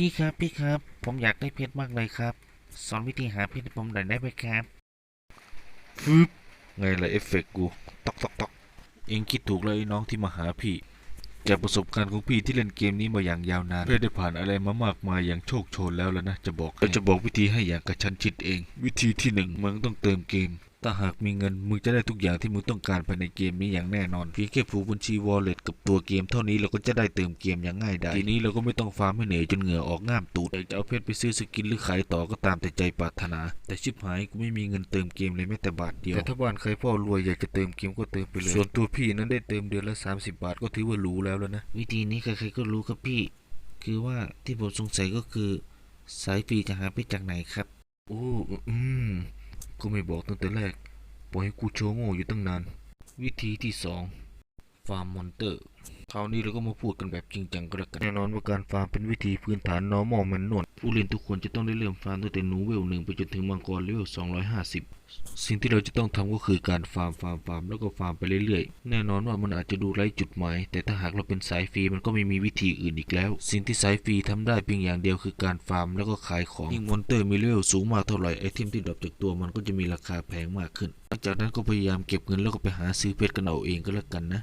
พี่ครับพี่ครับ ผมอยากได้เพชรมากเลยครับ สอนวิธีหาเพชรให้ผมหน่อยได้ไหมครับฟึบไงล่ะเอฟเฟกต์กูตอกตอกตอกเองคิดถูกแล้วไอ้น้องที่มาหาพี่จากประสบการณ์ของพี่ที่เล่นเกมนี้มาอย่างยาวนานเพื่อได้ผ่านอะไรมามากมายอย่างโชคโชนแล้วแล้วนะจะบอกเราจะบอกวิธีให้อย่างกระชั้นชิดเอง วิธีที่หนึ่งมึงต้องเติมเกม ถ้าหากมีเงินมึงจะได้ทุกอย่างที่มึงต้องการภายในเกมนี้อย่างแน่นอนเพียงแค่ผูกบัญชี wallet กับตัวเกมเท่านี้เราก็จะได้เติมเกมอย่างง่ายดายทีนี้เราก็ไม่ต้องฟาร์มให้เหนื่อยจนเหงื่อออกง่ามตูดอยากจะเอาเพชรไปซื้อสกินหรือขายต่อก็ตามแต่ใจปรารถนา แต่ชิบหายกูไม่มีเงินเติมเกมเลยแม้แต่บาทเดียวแต่ถ้าบ้านใครพ่อรวยอยากจะเติมเกมก็เติมไปเลยส่วนตัวพี่นั้นได้เติมเดือนละ 30 บาทก็ถือว่าหรูแล้วแล้วนะวิธีนี้ใครๆก็รู้ครับพี่ คือว่าที่ผมสงสัยก็คือ สายฟรีจะหาเพชรจากไหนครับโอ้อืม ก็ไม่บอกตั้งแต่แรก ปล่อยให้กูโชว์โง่อยู่ตั้งนาน วิธีที่สองฟาร์มมอนเตอร์ คราวนี้เราก็มาพูดกันแบบจริงจังก็แล้วกันแน่นอนว่าการฟาร์มเป็นวิธีพื้นฐาน normal มันนวดผู้เล่นทุกคนจะต้องได้เริ่มฟาร์มตั้งแต่หนูเวลหนึ่งไปจนถึงมังกรเลเวล250 สิ่งที่เราจะต้องทำก็คือการฟาร์มฟาร์มฟาร์มแล้วก็ฟาร์มไปเรื่อยๆ แน่นอนว่ามันอาจจะดูไร้จุดหมาย แต่ถ้าหากเราเป็นสายฟรีมันก็ไม่มีวิธีอื่นอีกแล้ว สิ่งที่สายฟรีทำได้เพียงอย่างเดียวคือการฟาร์มแล้วก็ขายของยิ่งมอนเตอร์มีเลเวลสูงมากเท่าไหร่ไอเทมที่ดรอปจากตัวมันก็จะมีราคาแพงมากขึ้นหลังจากนั้นก็พยายามเก็บเงินแล้วก็ไปหาซื้อเพชรกันเอาเองก็แล้วกันนะ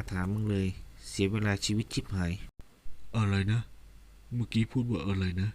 าถามมึงเลย เสียเวลาชีวิตชิบหาย อะไรนะ เมื่อกี้พูดว่าอะไรนะ